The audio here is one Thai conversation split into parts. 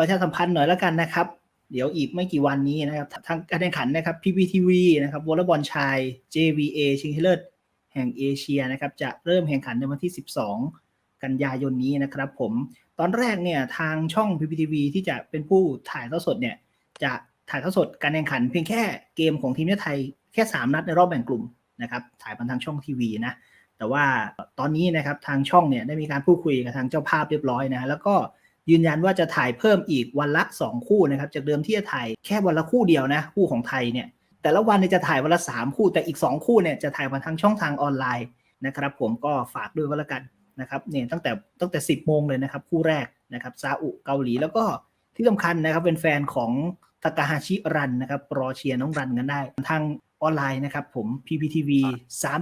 ประชาสัมพันธ์หน่อยแล้วกันนะครับ เดี๋ยวอีกไม่กี่วันนี้นะครับทางการแข่งขันนะครับ PPTV นะครับวอลเลย์บอลชาย JVA ชิงชนะเลิศแห่งเอเชียนะครับจะเริ่มแข่งขันในวันที่ 12 กันยายนนี้นะครับ ผมตอนแรกเนี่ยทางช่อง PPTV ที่จะเป็นผู้ถ่ายทอดสดเนี่ยจะถ่ายทอดสดการแข่งขันเพียงแค่เกมของทีมชาติไทยแค่ 3 นัดในรอบแบ่งกลุ่มนะครับถ่ายผ่านทางช่องทีวีนะแต่ว่าตอนนี้นะครับทางช่องเนี่ยได้มีการพูดคุยกับทางเจ้าภาพเรียบร้อยนะแล้วก็ ยืนยันว่าจะถ่ายเพิ่มอีกวันละ 2 คู่นะครับ จากเดิมที่จะถ่ายแค่วันละคู่เดียวนะ คู่ของไทยเนี่ย แต่ละวันเนี่ยจะถ่ายวันละ 3 คู่ แต่อีก 2 คู่เนี่ยจะถ่ายมาทางช่องทางออนไลน์นะครับ ผมก็ฝากด้วยก็แล้วกันนะครับเนี่ยตั้งแต่ตั้งแต่ 10 โมงเลยนะครับ คู่แรกนะครับซาอุเกาหลีแล้วก็ที่สำคัญนะครับเป็นแฟนของทากาฮาชิรันนะครับรอเชียร์น้องรันกันได้ ทางออนไลน์นะครับผม PPTV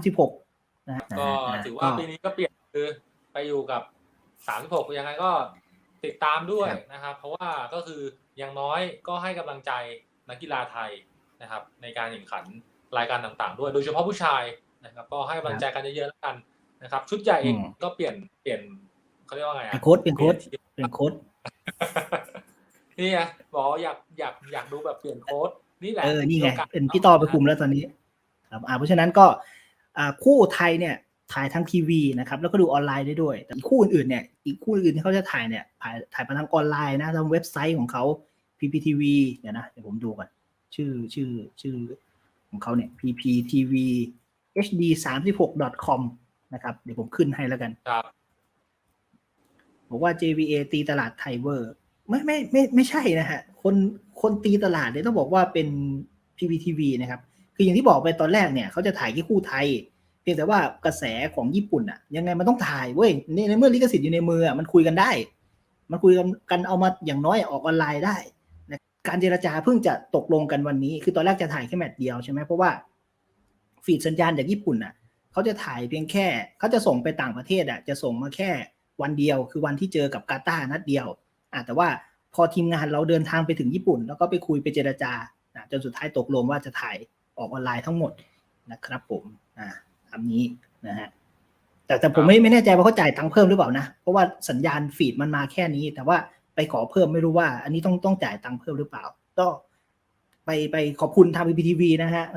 36นะฮะก็นะฮะถือว่าปีนี้ก็เปลี่ยนคือไปอยู่กับ 36 ยังไงก็ ติดตามด้วยนะครับ เพราะว่าก็คืออย่างน้อยก็ให้กำลังใจนักกีฬาไทยนะครับ ในการแข่งขันรายการต่างๆ ด้วยโดยเฉพาะผู้ชายนะครับ ก็ให้กำลังใจกันเยอะๆแล้วกันนะครับ ชุดใหญ่เองก็เปลี่ยนเปลี่ยนเขาเรียกว่าไงเป็นอะโค้ดเป็นโค้ดปลี่ยนทีมเป็นโค้ดนี่ไงบอกว่าอยากอยากอยากดูแบบเปลี่ยนโค้ดนี่แหละเออนี่ไงโอกาสเป็นพี่ต่อไปคุมแล้วตอนนี้ ครับอ่าเพราะฉะนั้นก็อ่าคู่ไทยเนี่ย ถ่ายทางทีวีนะครับแล้วก็ดูออนไลน์ได้ด้วย แต่อีกคู่อื่นๆเนี่ยอีกคู่อื่นที่เขาจะถ่ายเนี่ยถ่ายถ่ายมาทางออนไลน์นะทางเว็บไซต์ของเขา PPTV เดี๋ยวนะเดี๋ยวผมดูก่อนชื่อชื่อชื่อของเขาเนี่ย PPTV HD 3 6 com นะครับเดี๋ยวผมขึ้นให้แล้วกันครับบอกว่า JVA ตีตลาดไทยเวอร์ไม่ไม่ไม่ไม่ใช่นะฮะคนคนตีตลาดเนี่ยต้องบอกว่าเป็น PPTV นะครับ คืออย่างที่บอกไปตอนแรกเนี่ยเขาจะถ่ายแค่คู่ไทยเพียงแต่ว่ากระแสของญี่ปุ่นอะยังไงมันต้องถ่ายเว้ยในในเมื่อลิขสิทธิ์อยู่ในมืออะมันคุยกันได้ มันคุยกันกันเอามาอย่างน้อยออกออนไลน์ได้นะการเจรจาเพิ่งจะตกลงกันวันนี้ คือตอนแรกจะถ่ายแค่แมตช์เดียวใช่ไหมเพราะว่าฟีดสัญญาณจากญี่ปุ่นอะเขาจะถ่ายเพียงแค่เขาจะส่งไปต่างประเทศอะจะส่งมาแค่วันเดียว คือวันที่เจอกับกาตาร์นัดเดียวอะแต่ว่าพอทีมงานเราเดินทางไปถึงญี่ปุ่น แล้วก็ไปคุยไปเจรจาจนสุดท้ายตกลงว่าจะถ่ายออกออนไลน์ทั้งหมดนะครับผมอ่า ตามนี้นะฮะแต่แต่ผมไม่ไม่แน่ใจว่าเขาจ่ายตังค์เพิ่มหรือเปล่านะ เพราะว่าสัญญาณฟีดมันมาแค่นี้ แต่ว่าไปขอเพิ่มไม่รู้ว่า อันนี้ต้องต้องจ่ายตังค์เพิ่มหรือเปล่า ก็ไปไปขอบคุณทาง PPTV นะฮะเอ่อ